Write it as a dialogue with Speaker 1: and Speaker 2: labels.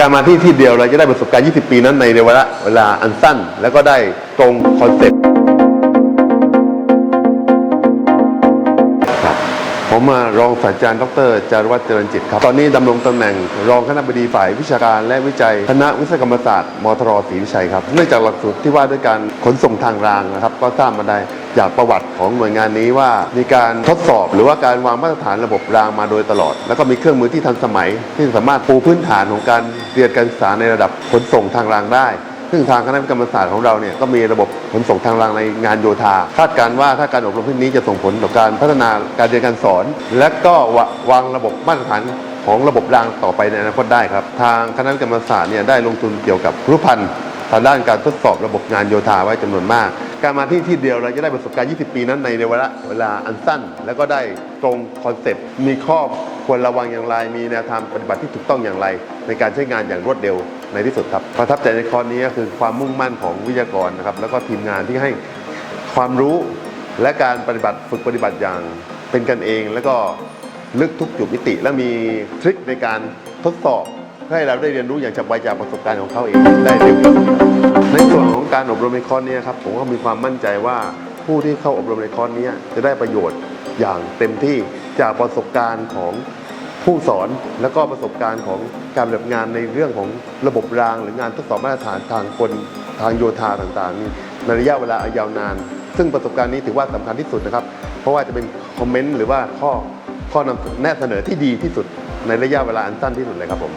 Speaker 1: การมาที่ที่เดียวเราจะได้ประสบการณ์ 20 ปีนั้นในเวลาเวลาอันสั้น แล้วก็ได้ตรงคอนเซ็ปต์ครับผมมารองศาสตราจารย์ดรจารวัตรเจริญจิตครับ ตอนนี้ดำรงตำแหน่ง รองคณบดีฝ่ายวิชาการและวิจัย คณะวิศวกรรมศาสตร์มทรศรีวิชัยครับ เนื่องจากหลักสูตรที่ว่าด้วยการขนส่งทางรางนะครับ ก็ทราบมาได้ จากประวัติของหน่วยงานนี้ว่า มีการทดสอบหรือว่าการวางมาตรฐานระบบรางมาโดยตลอด แล้วก็มีเครื่องมือที่ทันสมัย ที่สามารถปูพื้นฐานของการเรียนการศึกษาในระดับขนส่งทางรางได้ ซึ่งทางคณะกรรมศาสตร์ของเราเนี่ยก็มีระบบขนส่งทางรางในงานโยธา คาดการณ์ว่าถ้าการอบรมที่นนี้จะส่งผลต่อการพัฒนาการเรียนการสอน และก็วางระบบมาตรฐานของระบบรางต่อไปในอนาคตได้ครับ ทางคณะกรรมศาสตร์เนี่ยได้ลงทุนเกี่ยวกับรูปพันธ์ทางด้านการทดสอบระบบงานโยธาไว้จำนวนมาก การมาที่ที่เดียวเราจะได้ประสบการณ์ 20 ปีนั้นในเวลาเวลาอันสั้น แล้วก็ได้ตรงคอนเซปต์ มีข้อควรระวังอย่างไร มีแนวทางปฏิบัติที่ถูกต้องอย่างไร ในการใช้งานอย่างรวดเร็วในที่สุดครับ ประทับใจในคอร์สนี้ก็คือความมุ่งมั่นของวิทยากรนะครับ แล้วก็ทีมงานที่ให้ความรู้และการปฏิบัติฝึกปฏิบัติอย่างเป็นกันเอง แล้วก็ลึกทุกจุดมิติ และมีทริคในการทดสอบ ให้เราได้เรียนรู้อย่างฉับไวจากประสบการณ์ของเขาเองได้เร็วที่สุดในส่วนของการอบรมในคอร์สนี้ครับผมก็มีความมั่นใจว่าผู้ที่เข้าอบรมในคอร์สนี้จะได้ประโยชน์อย่างเต็มที่จากประสบการณ์ของผู้สอนแล้วก็ประสบการณ์ของการปฏิบัติงานในเรื่องของระบบราง หรืองานทดสอบมาตรฐานทางกลทางโยธาต่างๆนี่ในระยะเวลายาวนาน ซึ่งประสบการณ์นี้ถือว่าสำคัญที่สุดนะครับ เพราะว่าจะเป็นคอมเมนต์หรือว่าข้อ ข้อนำแนะเสนอที่ดีที่สุดในระยะเวลาอันสั้นที่สุดเลยครับผม